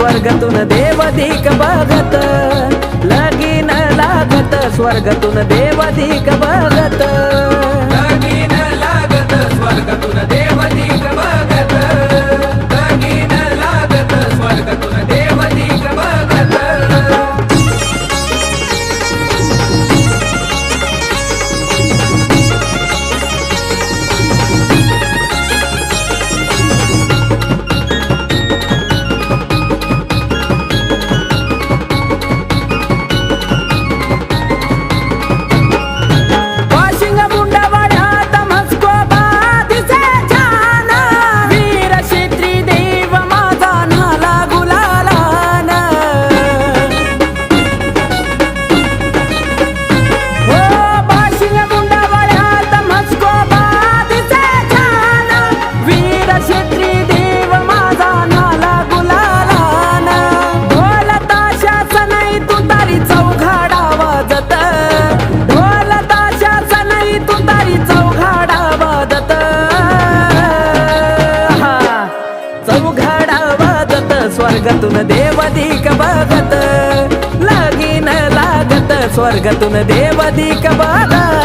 स्वर्गातून देवाधिक बघत लगीन लागत स्वर्गातून देवाधिक बघत. स्वर्गातून देवाधिक बघत लागी लागत स्वर्गातून देवाधिक बघत.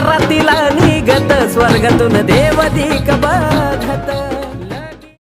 दारातीला निगत स्वर्गातून देवदी बघत.